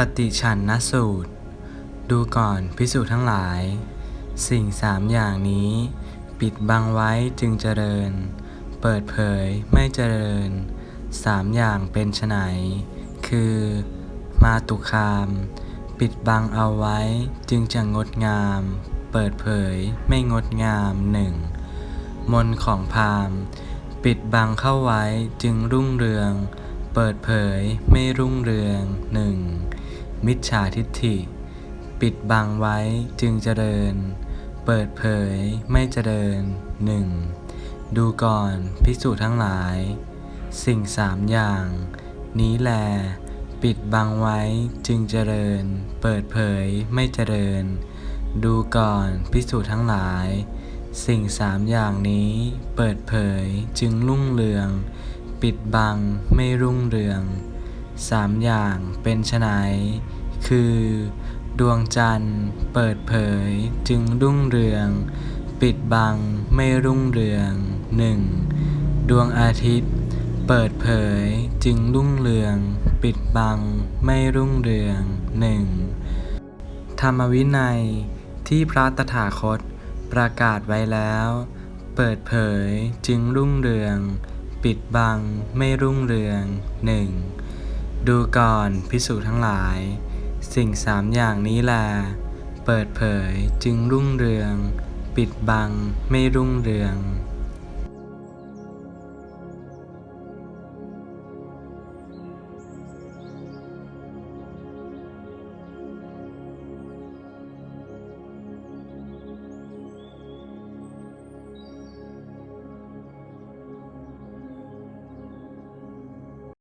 ปฏิฉันนสูตร ดูก่อนพิสูจน์ทั้งหลาย สิ่งสามอย่างนี้ ปิดบังไว้จึงเจริญ เปิดเผยไม่เจริญสามอย่างเป็นไฉนคือ มาตุคาม ปิดบังเอาไว้จึงจะงดงาม เปิดเผยไม่งดงามหนึ่งมนของพาม ปิดบังเข้าไว้จึงรุ่งเรือง เปิดเผยไม่รุ่งเรืองหนึ่ง มิจฉาทิฏฐิ ปิดบังไว้จึงเจริญ เปิดเผยไม่เจริญหนึ่งดูก่อนภิกษุทั้งหลาย สิ่งสามอย่าง นี้แล ปิดบังไว้จึงเจริญ เปิดเผยไม่เจริญ ดูก่อนภิกษุทั้งหลาย สิ่งสามอย่างนี้ เปิดเผยจึงรุ่งเรือง ปิดบังไม่รุ่งเรือง สามอย่างเป็นไฉนคือ ดวงจันทร์เปิดเผยจึงรุ่งเรือง ปิดบังไม่รุ่งเรืองหนึ่งดวงอาทิตย์ เปิดเผยจึงรุ่งเรือง ปิดบังไม่รุ่งเรืองหนึ่งธรรมวินัยที่พระตถาคตประกาศไว้แล้ว เปิดเผยจึงรุ่งเรือง ปิดบังไม่รุ่งเรืองหนึ่ง ดูก่อนพิสูจทั้งหลาย สิ่งสามอย่างนี้แล เปิดเผยจึงรุ่งเรือง ปิดบังไม่รุ่งเรือง